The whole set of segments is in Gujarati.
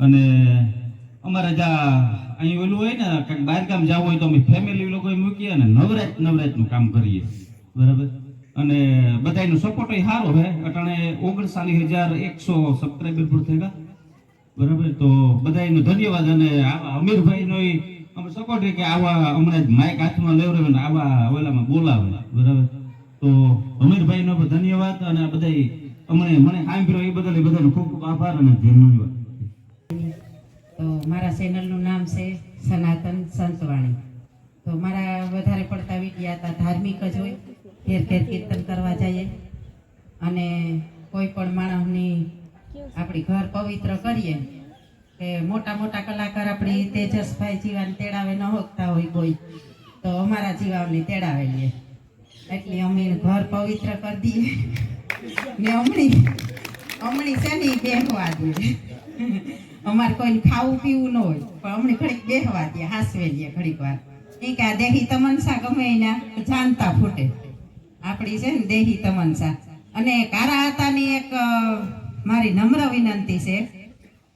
અને અમારે જ્યાં અહીં ઓલું હોય ને, કંઈક બહારગામ જવું હોય તો અમે ફેમિલી લોકો મૂકીએ અને નવરાત, નવરાતનું કામ કરીએ. બરાબર? અને બધાયનો સપોર્ટ સારો હે અટાણે ઓગણસાલીસ હજાર એકસો સબસ્ક્રાઈબર પૂર થયા. બરાબર? તો બધાયનો ધન્યવાદ અને અમીરભાઈનો અમે સપોર્ટ કે આવા હમણાં જ માઇક હાથમાં લેવડાવે ને આવા ઓલામાં બોલાવે. બરાબર? તો અમીરભાઈનો ધન્યવાદ અને બધા અમને મને સાંભળ્યો એ બદલ એ બધાનો ખૂબ ખૂબ આભાર અને ધન્યવાદ. તો મારા ચેનલનું નામ છે સનાતન સંતવાણી. તો મારા વધારે પડતા વિડીયા ધાર્મિક જ હોય, ઘેર ઘેર કીર્તન કરવા જઈએ. અને કોઈ પણ માણસની આપણી ઘર પવિત્ર કરીએ કે મોટા મોટા કલાકાર આપણી તેજસભાઈ જીવાને તેડાવે ન હોકતા હોય કોઈ, તો અમારા જીવાને તેડાવે લે એટલે અમે ઘર પવિત્ર કરી દઈએ. ને હમણી હમણી છે ને બેહવા દે. અમારે કોઈ ખાવું પીવું ન હોય. પણ હમણાં ઘડીક બેહવા દે, હાસવે દે ઘડીક વાર. એ કે આ દેહી તમનસા ગમે એના જાણતા ફૂટે. આપણી છે ને દેહી તમનસા. અને કારા હતાની એક મારી નમ્ર વિનંતી છે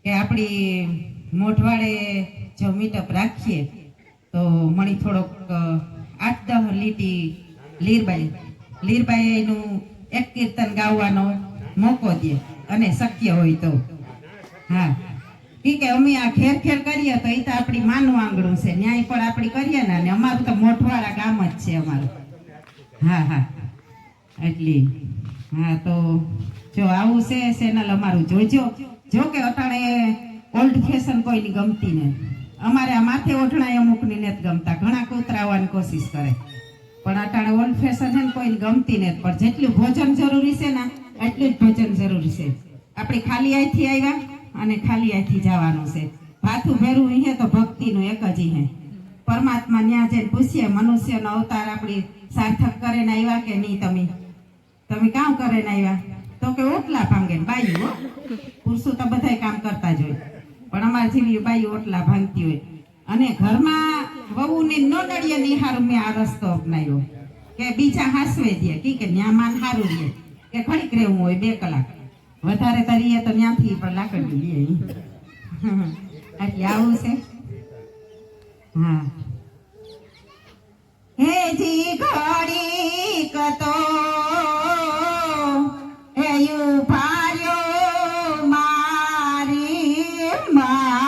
કે આપણી મોઢવાડે જો મીટઅપ રાખીએ, તો મણી થોડોક આઠ દહ લીટી લીરબાઈ, લીરબાઈનું એક કીર્તન ગાવાનો મોકો દે અને શક્ય હોય તો. હા. ઈ કે અમે આ ખેર ખેર કરીએ તો એ તો આપણી માનું આંગણું છે. ન્યાય પણ આપણી કરીએ ને, અને અમારું તો મોઠવાળા ગામ જ છે અમારું. હા હા. એટલી, હા, તો જો આવું છે, ચેનલ અમારું જોજો. જો કે અટાણે ઓલ્ડ ફેશન કોઈની ગમતી ને. અમારે આ માથે ઓઢણાય અમુકની નથી ગમતા. ઘણા કૂતરાવાની કોશિશ કરે. પણ અટાણે ઓલ્ડ ફેશન છે ને કોઈને ગમતી ને પણ જેટલું ભોજન જરૂરી છે ને, એટલું જ ભોજન જરૂરી છે. આપણે ખાલી અહીંથી આવ્યા. અને ખાલી અહીંથી જવાનું છે. ભાથું ભેરું હે તો ભક્તિનું એક જ હે પરમાત્મા ન્યા જઈને પૂછીએ, મનુષ્યનો અવતાર આપણી સાર્થક કરીને આવ્યા કે નહીં તમે? તમે કામ કરીને આવ્યા તો કે ઓટલા ભાંગે બાઈ હો. પુરુષો તો બધાય કામ કરતા જ હોય. પણ અમારે જેવી બાઈ ઓટલા ભાંગતી હોય. અને ઘરમાં વહુને ન નડીએ નિહારું મેં આ રસ્તો અપનાવ્યો. કે બીજા હાસવે દે, કી કે ન્યા માન હારું રહે કે ઘડીક રહેવું હોય બે કલાક. વધારે કરીએ તો ત્યાંથી પણ લાકડી લઈએ એટલે આવું છે? હા. હે જી ઘડી કતો, હે યુ ભાર્યો, મારી માં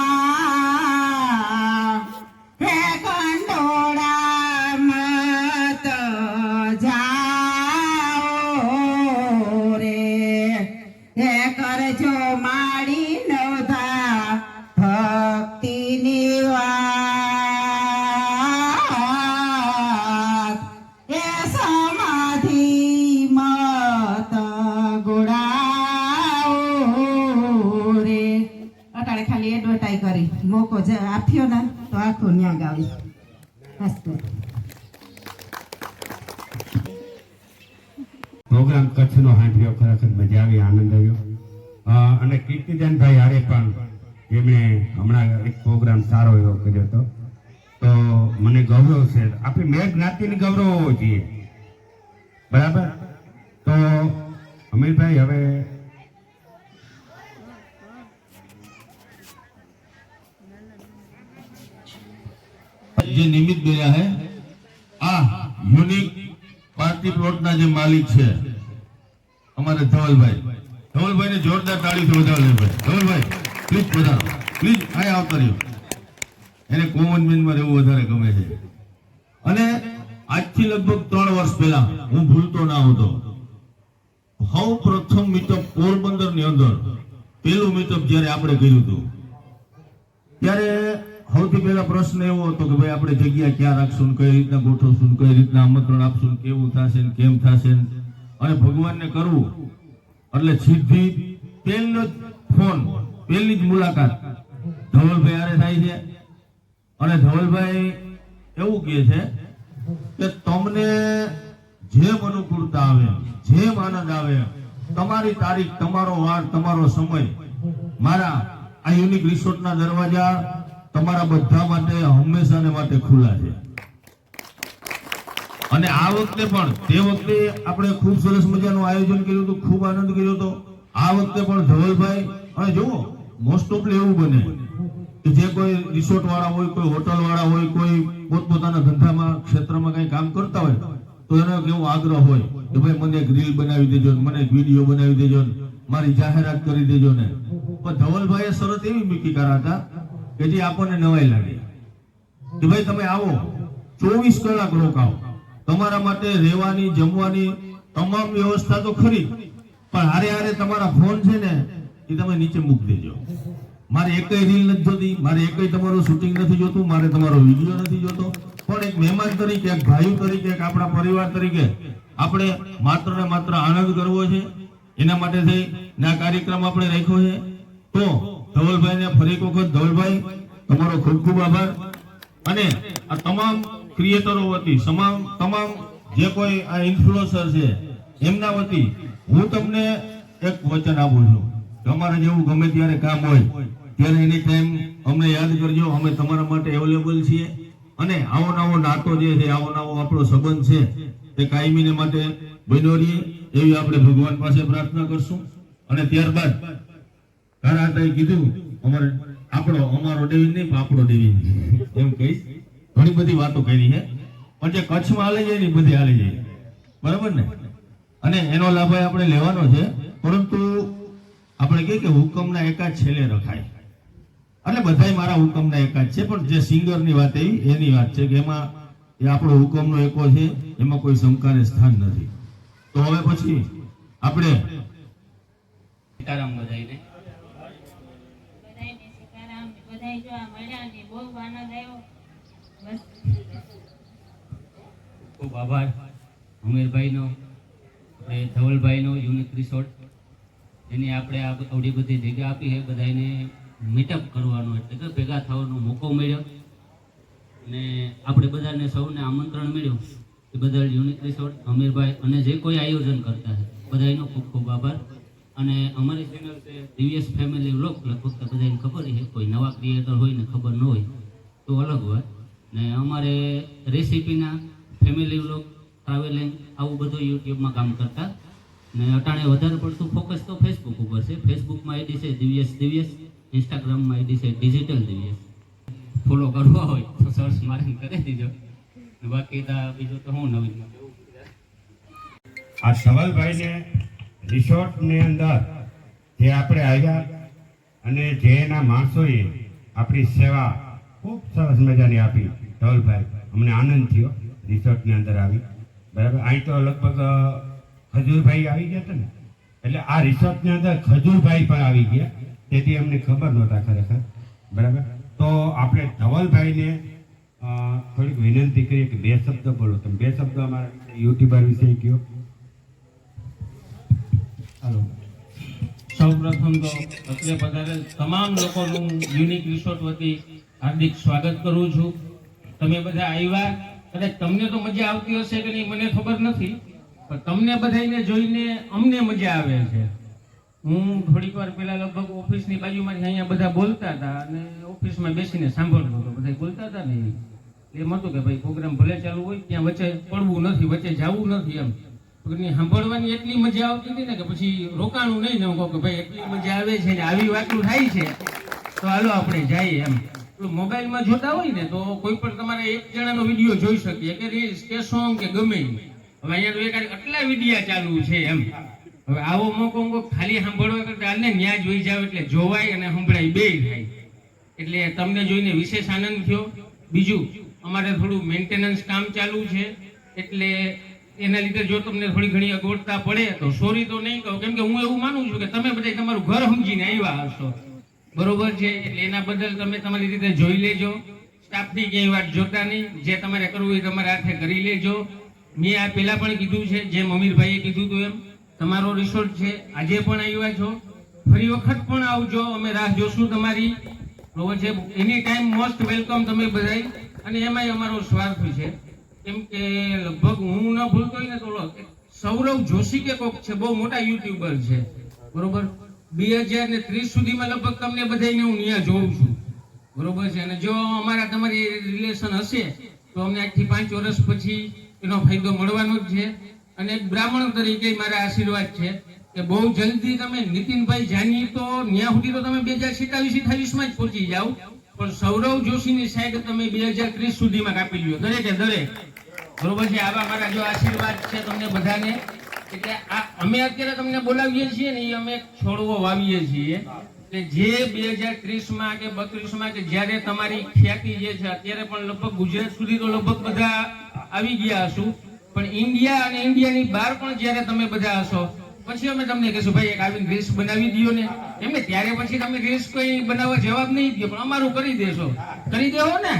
કીર્તિદાનભાઈ હારે પણ જેમણે હમણાં એક પ્રોગ્રામ સારો એવો કર્યો હતો. તો મને ગૌરવ છે, આપણી મેળ જ્ઞાતિને ગૌરવ હોવો જોઈએ. બરાબર? તો અમીરભાઈ, હવે જે નિમિત્ત ગયા હે, આ યુનિક પાર્ટી પ્લોટના જે માલિક છે, અમારે ધવલભાઈ. ધવલભાઈ ને જોરદાર તાળીથી ભાઈ. ધવલભાઈ પ્લીઝ વધારો. પ્લીઝ આ આવતા રહ્યો. એને કોમન મેનમાં રહેવું વધારે ગમે છે. અને આજથી લગભગ ત્રણ વર્ષ પહેલા હું ભૂલતો ના હતો. સૌ પ્રથમ મીટઅપ પોરબંદરની અંદર પેલું મીટઅપ જ્યારે આપણે કર્યું હતું. ત્યારે સૌથી પહેલા પ્રશ્ન એવો હતો કે ભાઈ, આપણે જગ્યા ક્યાં રાખશું કઈ રીતના ગોઠવશું કઈ રીતના આમંત્રણ આપશું કેવું થશે ને કેમ થશે અને ભગવાનને કરવું. એટલે સીધી પહેલો ફોન પહેલી જ મુલાકાત. ધવલભાઈ આરે થાય છે. અને ધવલભાઈ એવું કહે છે કે તમને જેમ અનુકૂળતા આવે, જેમ આનંદ આવે, તમારી તારીખ, તમારો વાર, તમારો સમય, મારા આ યુનિક રિસોર્ટના દરવાજા તમારા બધા માટે હંમેશાને માટે ખુલ્લા છે. અને આ વખતે પણ, તે વખતે આપણે ખૂબ સરસ મજાનું આયોજન કર્યું હતું, ખૂબ આનંદ કર્યો હતો. આ વખતે પણ ધવલભાઈ, અને જુઓ મોસ્ટ ઓફલી એવું બને કે જે કોઈ રિસોર્ટ વાળા હોય, કોઈ હોટલ વાળા હોય, કોઈ પોતપોતાના ધંધામાં, ક્ષેત્રમાં કઈ કામ કરતા હોય, તો એનો કેવો આગ્રહ હોય કે ભાઈ મને એક રીલ બનાવી દેજો મને એક વીડિયો બનાવી દેજો મારી જાહેરાત કરી દેજો ને. પણ ધવલભાઈએ શરત એવી મૂકી કરા હતા કે જે આપણને નવાઈ લાગે. કે ભાઈ તમે આવો, ચોવીસ કલાક રોકાઓ. તમારા માટે રહેવાની, જમવાની તમામ વ્યવસ્થા તો ખરી, પણ હારે હારે તમારા ફોન છે ને, એ તમે નીચે મૂકી દેજો. મારે એકય રીલ નથી જોતી, મારે એકય તમારું શૂટિંગ નથી જોતું, મારે તમારો વીડિયો નથી જોતો. પણ એક મહેમાન તરીકે, એક ભાઈ તરીકે, એક આપણા પરિવાર તરીકે આપણે માત્ર ને માત્ર આનંદ કરવો છે. એના માટે થઈ ને કાર્યક્રમ આપણે રાખ્યો છે. તો ધવલભાઈને ફરી એક વખત ધવલભાઈ, તમારો ખૂબ ખૂબ આભાર. અને આ તમામ ક્રિએટરો વતી, તમામ તમામ જે કોઈ આ ઇન્ફ્લુઅન્સર છે, એમના વતી હું તમને એક વચન આપું છું. તમારે જેવું ગમે ત્યારે કામ હોય, ત્યારે એની ટાઈમ અમને યાદ કરજો, અમે તમારા માટે અવેલેબલ છીએ. અને આવો નવો નાતો જે છે, આવો નવો આપણો સંબંધ છે, તે કાયમીને માટે બન્યો રહીએ, એવી આપણે ભગવાન પાસે પ્રાર્થના કરશું. અને ત્યારબાદ કારાતાએ કીધું, અમારે આપણો અમારો ડેવી નહીં, પણ આપણો દેવી. એમ કહીશ. ઘણી બધી વાતો કરી છે. પણ જે કચ્છમાં હાલે જાય એની એ બધી હાલી જાય બરાબર ને? અને એનો લાભ આપણે લેવાનો છે. પરંતુ આપણે કહીએ કે હુકમના એકાદ છેલ્લે રખાય. એટલે બધાય મારા હુકમના એકાદ છે પણ જે સિંગરની વાત એવી એની વાત છે કે એમાં એ આપણો હુકમનો એકો છે એમાં કોઈ શંકાને સ્થાન નથી. તો હવે પછી આપણે સીતારામ બધાયને બધાયને બધાય જો આ મળ્યા ને બહુ આનંદ આવ્યો. ખૂબ આભાર. ઉમેરભાઈનો આપણે ધવલભાઈનો યુનિક રિસોર્ટ એની આપણે આવડી બધી જગ્યા આપી છે. બધાને મીટઅપ કરવાનો એટલે કે ભેગા થવાનો મોકો મળ્યો. ને આપણે બધાને સૌને આમંત્રણ મળ્યું એ બદલ યુનિક રિસોર્ટ અમીરભાઈ અને જે કોઈ આયોજન કરતા છે બધાનો ખૂબ ખૂબ આભાર. અને અમારી ચેનલ છે દિવ્યસ ફેમિલી વ્લોગ લગભગ તો બધાને ખબર છે, કોઈ નવા ક્રિએટર હોય ને ખબર ન હોય, તો અલગ હોય ને અમારે રેસીપીના ફેમિલી વ્લોગ ટ્રાવેલિંગ આવું બધું યુટ્યુબમાં કામ કરતા. ને અટાણે વધારે પડતું ફોકસ તો ફેસબુક ઉપર છે. ફેસબુકમાં આઈડી છે દિવ્યસ દિવ્યસ ઇન્સ્ટાગ્રામમાં આઈડી છે ડિજિટલ દિવ્યસ ફોલો કરવા હોય તો સર્ચ મારીને કરી દીજો. બાકી તો બીજું તો હું નવીન આ સવલભાઈને રિસોર્ટની અંદર જે આપણે આવ્યા અને જે એના માણસોએ આપણી સેવા ખૂબ સરસ મજાની આપી. ધવલભાઈ અમને આનંદ થયો. રિસોર્ટની અંદર આવી. બરાબર? અહીં તો લગભગ ખજૂરભાઈ આવી ગયા હતા ને? એટલે આ રિસોર્ટની અંદર ખજૂરભાઈ પણ આવી ગયા. તેથી અમને ખબર નહોતા ખરેખર. બરાબર? તો આપણે ધવલભાઈને થોડીક વિનંતી કરીએ કે બે શબ્દ બોલો. તમે બે શબ્દ અમારા યુટ્યુબર વિશે કહો હાલો. સૌપ્રથમ તો અત્રે પધારેલ તમામ લોકોનું યુનિક રિસોર્ટ વતી હાર્દિક સ્વાગત કરું છું. તમે બધા આવ્યા? કદાચ તમને તો મજા આવતી હશે કે નહીં, મને ખબર નથી. પણ તમને બધાને જોઈને અમને મજા આવે છે. હું થોડીક વાર પહેલાં લગભગ ઓફિસની બાજુમાંથી અહીંયા બધા બોલતા હતા અને ઓફિસમાં બેસીને સાંભળતો હતો. બધા બોલતા હતા ને? એમ હતું કે ભાઈ, પ્રોગ્રામ ભલે ચાલુ હોય, ત્યાં વચ્ચે પડવું નથી, વચ્ચે જવું નથી એમ. સાંભળવાની એટલી મજા આવતી હતી ને કે પછી રોકાણું નહીં ને હું કહું કે ભાઈ, એટલી મજા આવે છે ને આવી વાતું થાય છે. તો હાલો આપણે જઈએ એમ. મોબાઈલમાં જોતા હોય ને તો કોઈ પણ તમારે એક જણાનો વીડિયો જોઈ શકીએ કે રીલ્સ કે સોંગ કે ગમે હવે અહીંયા તો એક આટલા વિડીયા ચાલુ છે એમ. હવે આવો મોકો મોકો ખાલી સાંભળવા કરતા હાલને ન્યાય જોઈ જાવ એટલે જોવાય અને સંભળાય બે થાય. એટલે તમને જોઈને વિશેષ આનંદ થયો. બીજું, અમારે થોડું મેન્ટેનન્સ કામ ચાલુ છે. એટલે એના લીધે જો તમને થોડી ઘણી અગવડતા પડે તો સોરી તો નહીં કહું. કેમ કે હું એવું માનું છું કે તમે બધા તમારું ઘર સમજીને આવ્યા હશો. બરોબર છે? એટલે એના બદલ તમે તમારી રીતે જોઈ લેજો. સ્ટાફની ક્યાંય વાત જોતા નહીં. જે તમારે કરવું એ તમારે હાથે કરી લેજો. મેં આ પહેલાં પણ કીધું છે, જેમ અમીરભાઈએ કીધું હતું એમ, તમારો રિસોર્ટ છે. આજે પણ આવ્યા છો. ફરી વખત પણ આવજો. અમે રાહ જોશું તમારી. બરોબર છે? એની ટાઈમ મોસ્ટ વેલકમ તમે બધાય. અને એમાંય અમારો સ્વાર્થ છે. કેમ કે લગભગ હું ન ભૂલતો હોય ને તો સૌરવ જોશી કે કોક છે, બહુ મોટા યુટ્યુબર છે. બરોબર? બે હજાર ને ત્રીસ સુધીમાં લગભગ તમને બધાને હું ત્યાં જોઉં છું. બરોબર છે? અને જો અમારા તમારી રિલેશન હશે, તો અમને આજથી પાંચ વર્ષ પછી એનો ફાયદો મળવાનો જ છે. અને બ્રાહ્મણ તરીકે મારા આશીર્વાદ છે કે બહુ જલ્દી તમે નીતિનભાઈ જાની તો ન્યા સુધી તો તમે બે હજાર સિત્તાવીસ અઠાવીસમાં જ પહોંચી જાઓ. પણ સૌરવ જોશીની સાઈડ તમે બે હજાર ત્રીસ સુધીમાં કાપી લ્યો. દરેકે, દરેક. બરોબર છે? આવા મારા જો આશીર્વાદ છે તમને બધાને એટલે અમે અત્યારે તમને બોલાવીએ છીએ ને અમે છોડવો વાવીએ છીએ. જે બે હજાર ત્રીસમાં કે બત્રીસમાં કે જ્યારે તમારી ખ્યાતિ જે છે, અત્યારે પણ લગભગ ગુજરાત સુધી તો લગભગ બધા આવી ગયા હશું. પણ ઇન્ડિયા અને ઇન્ડિયાની બહાર પણ જ્યારે તમે બધા હશો, પછી અમે તમને કહીશું, ભાઈ, એક આવીને રીલ્સ બનાવી દો ને. એમને ત્યારે પછી તમે રીલ્સ કોઈ બનાવવા જવાબ નહીં દો પણ અમારું કરી દેશો. કરી દેવો ને?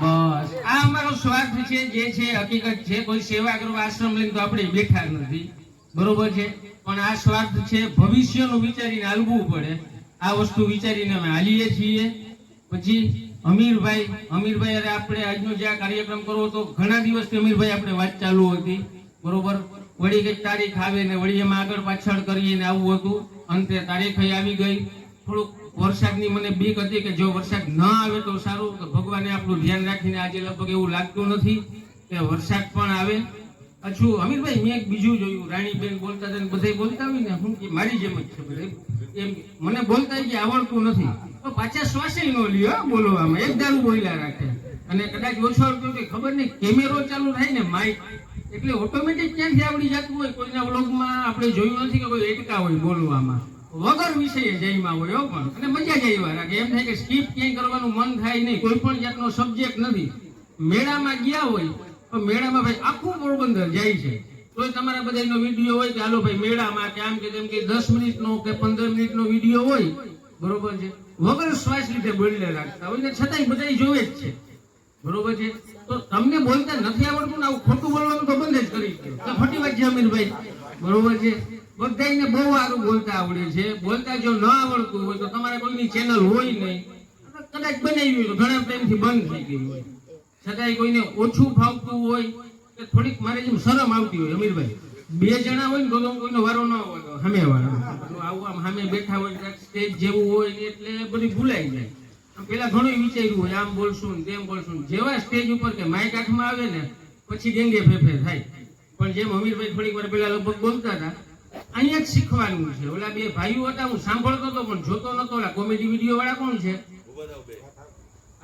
બસ. આ અમારો સ્વાર્થ છે, જે છે, હકીકત છે. કોઈ સેવા કરવા આશ્રમ લઈને તો આપણે બેઠા નથી. બરોબર છે? પણ આ સ્વાર્થ છે, ભવિષ્યનું વિચારીને હાલવું પડે. આ વસ્તુ વિચારીને અમે હાલીએ છીએ. પછી અમીરભાઈ અમીરભાઈ અરે આપણે આજનો જે આ કાર્યક્રમ કરવો તો ઘણા દિવસથી અમીરભાઈ આપણે વાત ચાલુ હતી. બરોબર? વળી કઈ તારીખ આવે ને વળી એમાં આગળ પાછળ કરીએ ને આવું હતું. અંતે તારીખ આવી ગઈ. થોડુંક વરસાદની મને બીક હતી કે જો વરસાદ ન આવે તો સારું ભગવાને આપણું ધ્યાન રાખીને આજે લગભગ એવું લાગતું નથી કે વરસાદ પણ આવે. અચ્છું અમીરભાઈ, મેં એક બીજું જોયું. રાણીબેન બોલતા હતા ને બધાય બોલતા હોય ને, હું કે મારી જેમ જ છે બધા. એમ મને બોલતા કે આવડતું નથી. તો પાછા શ્વાસે ન લ્યો બોલવામાં. એક દારૂ બોલ્યા રાખે. અને કદાચ ઓછો આવતું કે ખબર નહીં, કેમેરો ચાલુ થાય ને માઇક એટલે ઓટોમેટિક ક્યાંથી આવડી જતું હોય? કોઈના વ્લોગમાં આપણે જોયું નથી કે કોઈ એટકા હોય બોલવામાં. વગર વિષય જયમાં હોય પણ. અને મજા જઈ રાખે. એમ થાય કે સ્કીપ ક્યાંય કરવાનું મન થાય નહીં. કોઈ પણ જાતનો સબ્જેક્ટ નથી. મેળામાં ગયા હોય, તો મેળામાં ભાઈ આખું પોરબંદર જાય છે. તો તમારા બધાનો વીડિયો હોય કે, હાલો ભાઈ, મેળામાં કે આમ કે તેમ કે દસ મિનિટનો કે પંદર મિનિટનો વીડિયો હોય. બરોબર છે? વગર શ્વાસ લીધે બોલીને રાખતા હોય. ને છતાંય બધા જોવે જ છે. બરોબર છે? તો તમને બોલતા નથી આવડતું ને આવું ખોટું બોલવાનું તો બંધ જ કરી દો. ખોટી વાત છે અમીરભાઈ. બરોબર છે? બધાયને બહુ સારું બોલતા આવડે છે. બોલતા જો ન આવડતું હોય તો તમારે કોઈની ચેનલ હોય નહીં. કદાચ બનાવી હોય તો ઘણા ટાઈમથી બંધ થઈ ગઈ હોય. છતાંય કોઈને ઓછું ફાવતું હોય કે થોડીક મારે જેમ શરમ આવતી હોય, અમીરભાઈ. બે જણા હોય ને તો કોઈનો વારો ન હોય સામે વાળો. આવું આમ સામે બેઠા હોય સ્ટેજ જેવું હોય ને એટલે બધું ભૂલાઈ જાય. પેલા ઘણું વિચાર્યું હોય, આમ બોલશું તેમ બોલશું જેવા સ્ટેજ ઉપર કે માઇક આઠમાં આવે ને, પછી ગેંગે ફેફે થાય. પણ જેમ અમીરભાઈ થોડીક વાર પેલા લગભગ બોલતા હતા અહીંયા જ શીખવાનું છે. ઓલા બે ભાઈઓ હતા, હું સાંભળતો હતો પણ જોતો નતો. ઓલા કોમેડી વીડિયો વાળા કોણ છે?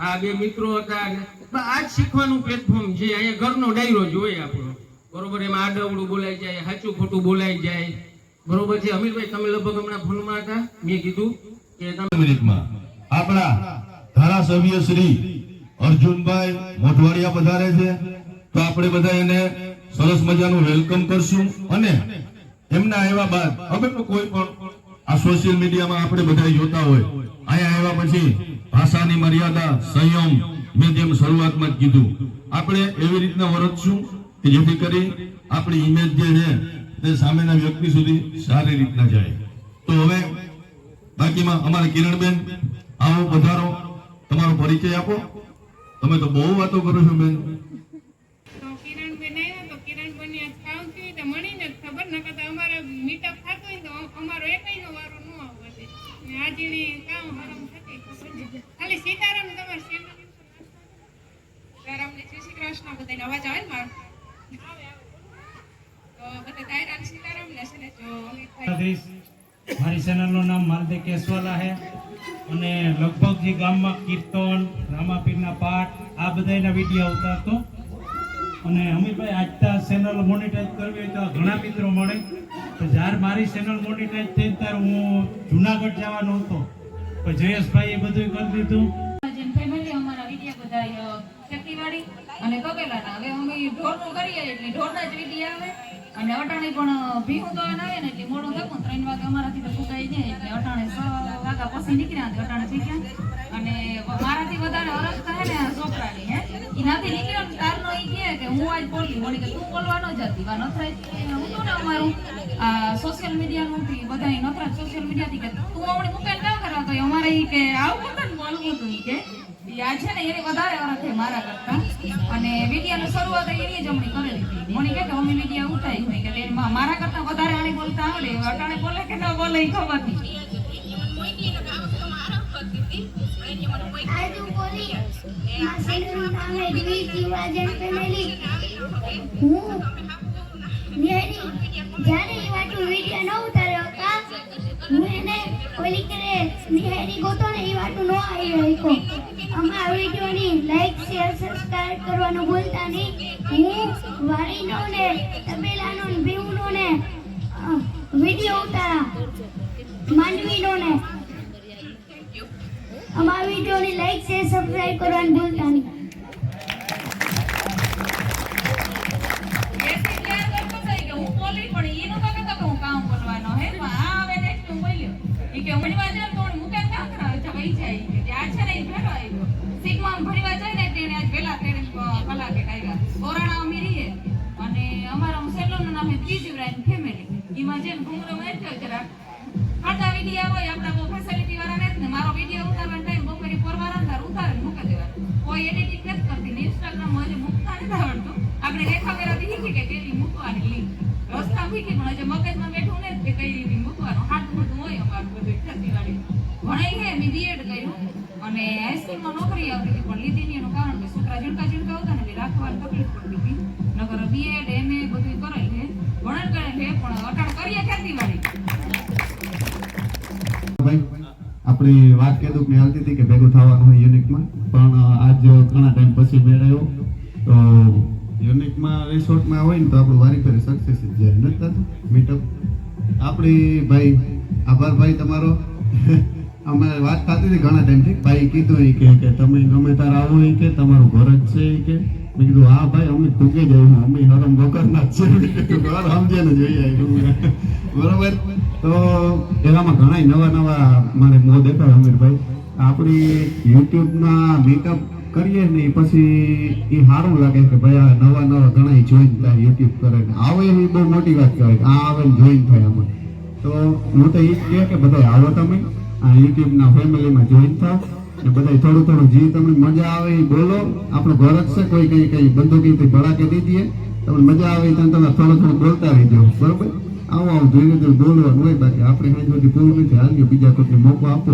આ બે મિત્રો હતા આ જ શીખવાનું પ્લેટફોર્મ છે. અહીંયા ઘરનો ડાયરો જ હોય આપણો. બરોબર, એમાં આડવડું બોલાઈ જાય, સાચું ખોટું બોલાઈ જાય. બરોબર છે. અમીરભાઈ, તમે લગભગ હમણાં ફોનમાં હતા? મેં કીધું કે તમે મિનિટમાં આપણા ધારાસભ્ય શ્રી અર્જુનભાઈ મોઢવાડિયા પધારે છે. તો આપણે બધા એને સરસ મજાનું વેલકમ કરશું અને એમના આવ્યા બાદ તો કોઈ પણ, આ સોશિયલ મીડિયામાં આપણે બધા જોતા હોય. અહીંયા આવ્યા પછી ભાષાની મર્યાદા, સંયમ, મેં જેમ શરૂઆતમાં કીધું. આપણે એવી રીતના વર્તશું કે જેથી કરી આપણી ઇમેજ જે છે, તે સામેના વ્યક્તિ સુધી સારી રીતના જાય. તો હવે બાકીમાં અમારા કિરણબેન, આવો વધારો તમારો પરિચય આપો. તમે તો બહુ વાતો કરો છો, બેન તો કિરણબેન આવ્યા તો કિરણબેન આજ કામ થયું તો મળીને જ ખબર ન કરતા અમારે મીટઅપ થતું હોય તો અમારો એકયનો વારો ન આવશે ને કામ હરમ થતી ખાલી સીતારામ તમારે ચેનલ સીતારામને જય શ્રી કૃષ્ણ બધાને અવાજ આવે ને મારો? તો બધા દાયરા સીતારામ ને છે ને જો મારી ચેનલનું નામ માલદે કેસવાલા હે અને લગભગ ગામમાં કીર્તન, રામાપીરના પાઠ, આ બધાના વીડિયો આવતા હતો અને અમીરભાઈ આજતા ચેનલ મોનિટાઈઝ કરવી હોય તો ઘણા મિત્રો મળે. તો જ્યારે મારી ચેનલ મોનિટાઈઝ થઈ ત્યારે હું જુનાગઢ જવાનો હતો. તો જયેશભાઈ એ બધું કરી દીધું. ફેમિલી અમારા વીડિયો બધા ખેતીવાડી અને કપેલાના. હવે અમે ઢોરનું કરીએ એટલે ઢોરના જ વીડિયો આવે. અને અટાણે પણ ભીહું તો આવે ને એટલે મોડું થતું ત્રણ વાગે અમારાથી તો સુકાઈ જાય. એટલે અટાણે છ વાગા પછી નીકળ્યા તો અટાણે ગયા. અને મારાથી વધારે અરજ થાય ને છોકરાની, હે? ઈ નાથી નીકળ્યો ને તારનો એ કહે કે હું આજ બોલી વળી કે તું બોલવાનો જ હતી વા નથરાજ હતું ને અમારું, આ સોશિયલ મીડિયાનું થી બધા નથરાજ સોશિયલ મીડિયાથી કે તું હમણાં મૂકીને ક્યાં કરવા તો અમારે એ કે આવું બોલવું હતું કે. આ છે ને, એની વધારે અરજ છે મારા કરતા. અને મીડિયાની શરૂઆત એની જ હમણાં કરેલી હતી. મને કે અમે વીડિયો ઉઠાઈ. હોય કે મારા કરતા વધારે આને બોલતા આવડે અટાણે બોલે કે ન બોલે એ ખબર નહીં. હું જ્યારે એ વાટુ વીડિયો ન ઉતાર્યો હતા, હું એને ઓલી કરે નિહારી ગોતો ને એ વાટુ ન આવી રહ્યો અમારા વિડીયોની લાઈક શેર સબસ્ક્રાઇબ કરવાનું ભૂલતા નહીં. હું વાળીનો ને તબેલાનો ને ભીમનો ને વીડિયો ઉતારા. માંડવીનો ને અમારા વિડીયોની લાઈક શેર સબસ્ક્રાઇબ કરવાનું ભૂલતા મેં બીએડ કર્યું અને હાઈસ્કૂલમાં નોકરી આવતી હતી, પણ લીધી નહીં એનું કારણ કે છોકરા ઝીણકા ઝીણકા હતા ને એટલે તકલીફ પડતી હતી. નગર બીએડ એમએ બધું કરેલ છે. ભણન કરે છે, પણ અટાણ કરીએ ખેતીવાડી. વાળી આપણી વાત કે હાલતી હતી કે ભેગું થવાનું યુનિકમાં પણ આજ ઘણા ટાઈમ પછી મેળાયો. તો યુનિકમાં રિસોર્ટમાં હોય ને તો આપણું વારી ફરી સક્સેસ જ જાય. નથી થતું મીટઅપ આપણી ભાઈ, આભાર ભાઈ તમારો. અમે વાત થતી હતી ઘણા ટાઈમથી ભાઈ કીધું એ કે તમે ગમે તાર આવો એ કે, તમારું ઘર જ છે એ કે. મેં કીધું, હા ભાઈ, અમે ટૂંકે જ અમે હરમ વગરના જ છે. ઘર સમજે ને આવ્યું બરોબર? તો એવામાં ઘણા નવા નવા મારે મો દેખાય અમીરભાઈ. આપણી યુટ્યુબના મેકઅપ કરીએ ને પછી એ સારું લાગે કે ભાઈ આ નવા નવા ઘણા જોઈન થાય યુટ્યુબ કરે ને. આવે એ બહુ મોટી વાત કહેવાય આ આવે ને જોઈન થાય આમાં. તો હું તો એ કહે કે બધા આવો તમે. આ યુટ્યુબના ફેમિલીમાં જોઈન થાવ ને બધા થોડું થોડું જે તમને મજા આવે એ બોલો. આપણું ઘર જ છે કોઈ કઈ કઈ બંદૂકીથી ભડાકે દીધી તમને મજા આવે ત્યાં તમે થોડું થોડું બોલતા રહીજો. બરોબર? આવો આવું ધીરે ધીરે બોલવાનું હોય બાકી આપણે હજી બધી પૂરું નથી. હાલ્યો બીજા કોઈને મોકો આપો.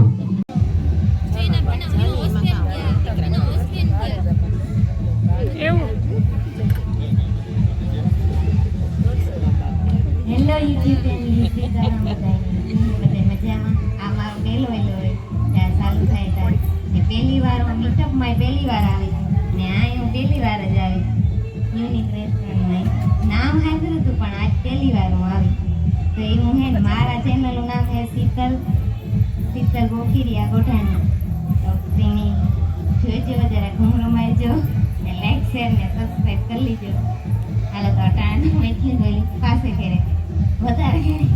હેલો યુટ્યુબ ફેમિલી મજામાં? આ મારો પહેલો હેલો હોય. ત્યાં ચાલુ થાય ત્યારે પહેલી વાર હું મીટઅપમાં પહેલી વાર આવી. ને આ હું પહેલી વાર જ આવી. યુનિક રેસ્ટોરન્ટમાં નામ સાંભળ્યું હતું, પણ આજ પહેલી વાર હું આવી. તો એ હું હે મારા ચેનલનું નામ છે શીતલ. શીતલ ગોખીરિયા ગોઠાણી તો તેની જોજો, જરા ઘૂમ રમાડજો. ને લાઈક શેર ને સબસ્ક્રાઈબ કરી લીજો. હાલો તો અટાણ મેથી પાસે ઘેરે. વધારે ઘેરે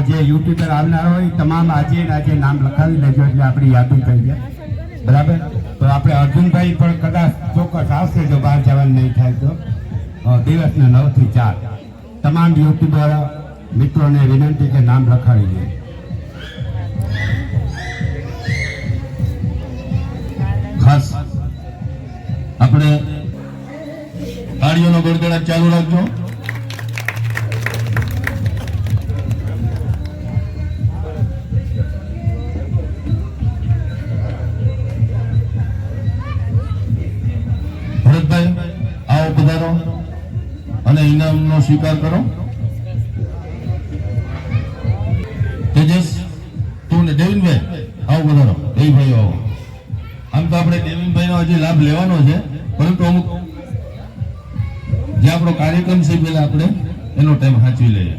આમાં જે યુટ્યુબર આવનાર હોય તમામ આજે આજે નામ લખાવી લેજો એટલે આપણી યાદી થઈ જાય. બરાબર? તો આપણે અર્જુનભાઈ પણ કદાચ ચોક્કસ આવશે જો બહાર જવાનું નહીં થાય તો. દિવસના નવથી ચાર. તમામ યુટ્યુબર મિત્રોને વિનંતી કે નામ લખાવી દે ખાસ આપણે તાળીઓનો ગડગડાટ ચાલુ રાખજો. ઇનામનો સ્વીકાર કરો. તેજસ, તું ને દેવિનભાઈ આવો પધારો દેવીભાઈ આવો. આમ તો આપણે દેવીનભાઈનો હજી લાભ લેવાનો છે, પરંતુ અમુક જે આપણો કાર્યક્રમ છે પેલા આપણે એનો ટાઈમ સાચવી લઈએ.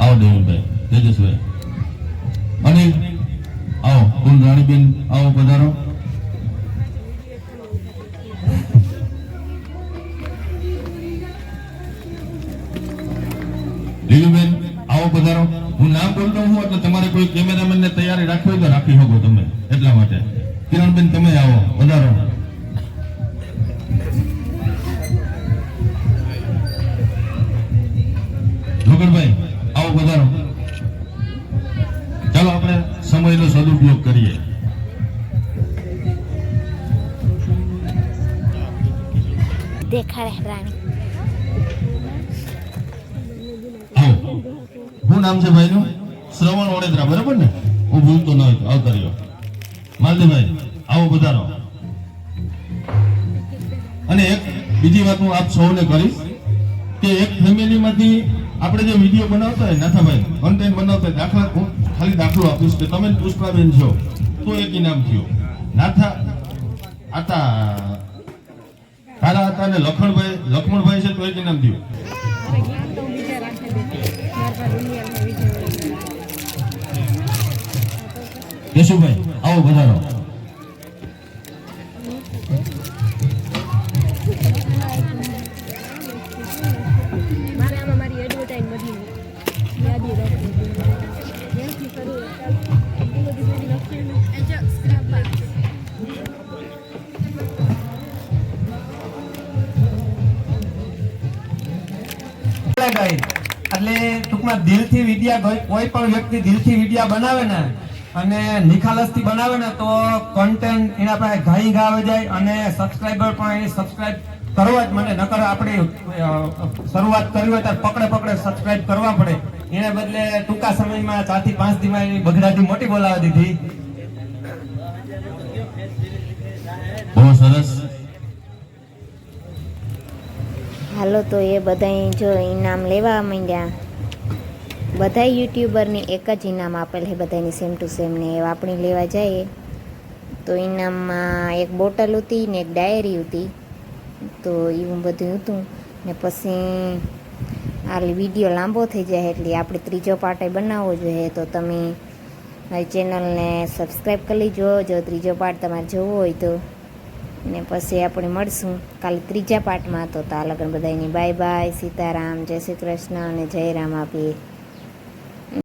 આવો દેવિનભાઈ તેજસભાઈ. અનિલ આવો કુલ રાણીબેન આવો પધારો રાખી શકો તમે એટલા માટે. કિરણબેન તમે આવો વધારો. જોગરભાઈ આવો વધારો. ચાલો આપણે સમયનો સદુપયોગ કરીએ. રાણી. આવો. નામ છે ભાઈનું? શ્રવણ વડોદરા બરાબર ને? હું ભૂલતો ન હોય તો આવતા રહ્યો માલદીભાઈ આવો બધાનો. અને એક બીજી વાત હું આપ સૌને કરીશ કે એક ફેમિલીમાંથી આપણે જે વીડિયો બનાવતા હોય, નાથાભાઈ કન્ટેન્ટ બનાવતા હોય, દાખલા હું ખાલી દાખલો આપીશ કે તમે પુષ્પાબેન છો, તો એક ઇનામ થયો. નાથા આતા. તારા હતા ને લખણભાઈ, લખમણભાઈ છે તો એક ઇનામ થયું. યશુભાઈ આવો વધારો. મારે આમાં મારી એડવર્ટાઈઝ બધી યાદી રાખવી એટલે ટૂંકમાં દિલથી વિદ્યા કોઈ પણ વ્યક્તિ દિલથી વિદ્યા બનાવે ને અને નિખાલસથી બનાવે ને તો કન્ટેન્ટ એના પાસે ઘાઈ ગાવે જાય અને સબસ્ક્રાઈબર પણ એની સબસ્ક્રાઈબ કરવા જ મને નકર આપણે શરૂઆત કરવી હોય ત્યારે પકડે પકડે સબસ્ક્રાઈબ કરવા પડે. એને બદલે ટૂંકા સમયમાં ચારથી પાંચ દીમાં એની બગડાથી મોટી બોલાવી દીધી. બહુ સરસ. હાલો તો એ બધાય જો ઇનામ લેવા માંડ્યા. બધા યુટ્યુબરની એક જ ઇનામ આપેલ છે બધાની સેમ ટુ સેમ ને આપણે લેવા જઈએ તો ઇનામમાં એક બોટલ હતી ને એક ડાયરી હતી તો એવું બધું હતું ને પછી આ વીડિયો લાંબો થઈ જાય એટલે આપણે ત્રીજો પાર્ટ બનાવવો જોઈએ. તો તમે મારી ચેનલને સબસ્ક્રાઈબ કરી લેજો. જો ત્રીજો પાર્ટ તમારે જોવો હોય તો. ને પછી આપણે મળશું કાલે ત્રીજા પાર્ટમાં તો તા લગ્ન બધાની બાય બાય સીતારામ. જય શ્રી કૃષ્ણ અને જય રામ આપીએ.